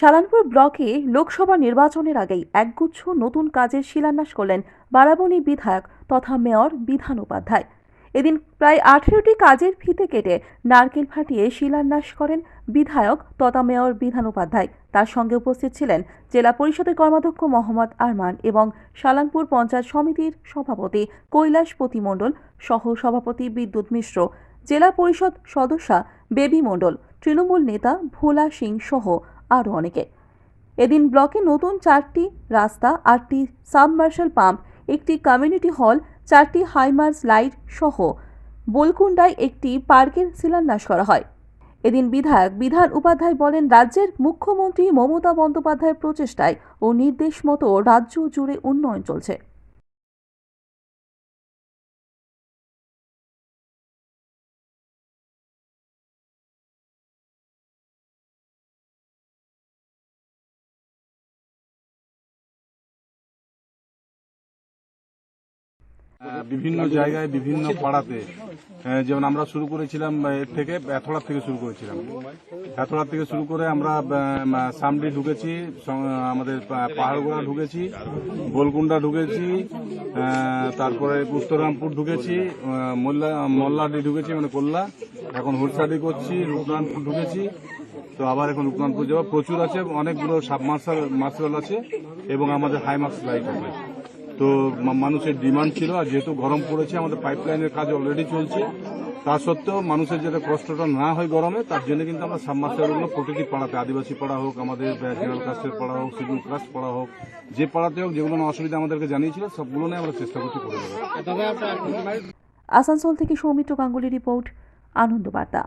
সালানপুর ব্লকে লোকসভা নির্বাচনের আগেই একগুচ্ছ নতুন কাজের শিলান্যাস করলেন বারাবণী বিধায়ক তথা মেয়র বিধান উপাধ্যায়। এদিন প্রায় আঠেরোটি কাজের ফিতে কেটে নারকেল ফাটিয়ে শিলান্যাস করেন বিধায়ক তথা মেয়র বিধান উপাধ্যায়। তার সঙ্গে উপস্থিত ছিলেন জেলা পরিষদের কর্মাধ্যক্ষ মোহাম্মদ আরমান এবং সালানপুর পঞ্চায়েত সমিতির সভাপতি কৈলাস প্রতিমণ্ডল সহ সভাপতি বিদ্যুৎ মিশ্র, জেলা পরিষদ সদস্যা বেবি মণ্ডল, তৃণমূল নেতা ভোলা সিং সহ আরও অনেকে। এদিন ব্লকে নতুন চারটি রাস্তা, আটটি সাবমার্শাল পাম্প, একটি কমিউনিটি হল, চারটি হাইমার্স লাইট সহ বোলকুন্ডায় একটি পার্কের শিলান্যাস করা হয়। এদিন বিধায়ক, বিধান উপাধ্যায় বলেন, রাজ্যের মুখ্যমন্ত্রী মমতা বন্দ্যোপাধ্যায়ের প্রচেষ্টায় ও নির্দেশ মতো রাজ্য জুড়ে উন্নয়ন চলছে। বিভিন্ন জায়গায়, বিভিন্ন পাড়াতে। যেমন আমরা শুরু করেছিলাম এর থেকে এথড়ার থেকে শুরু করেছিলাম। এথড়ার থেকে শুরু করে আমরা সামডি ঢুকেছি আমাদের পাহাড়গোড়া ঢুকেছি গোলকুন্ডা ঢুকেছি তারপরে উত্তররামপুর ঢুকেছি মোল্লা মোল্লাডি ঢুকেছি মানে কোল্লা, এখন হুলসাডি করছি রূপনারায়ণপুর ঢুকেছি, তো আবার এখন রূপনারায়ণপুর যাওয়া প্রচুর আছে, অনেকগুলো সাবমার্সাল মার্শাল আছে, এবং আমাদের হাইমার্স লাইট আছে তো মানুষের ডিমান্ড ছিল আর যেহেতু গরম পড়েছে, আমাদের পাইপলাইনের কাজ অলরেডি চলছে। তা সত্ত্বেও মানুষের যাতে কষ্টটা না হয় গরমে, তার জন্য কিন্তু আমরা সাবমার্সালগুলো প্রতিটি পাড়াতে, আদিবাসী পাড়া হোক, আমাদের জেনারেল কাস্টের পাড়া হোক শিডিউল কাস্ট পাড়া হোক, যে পাড়াতে হোক যেগুলো অসুবিধা আমাদেরকে জানিয়েছিল, সবগুলো নিয়ে আমরা চেষ্টা করছি করে আসানসোল থেকে সৌমিত্র গাঙ্গুলি রিপোর্ট আনন্দ বার্তা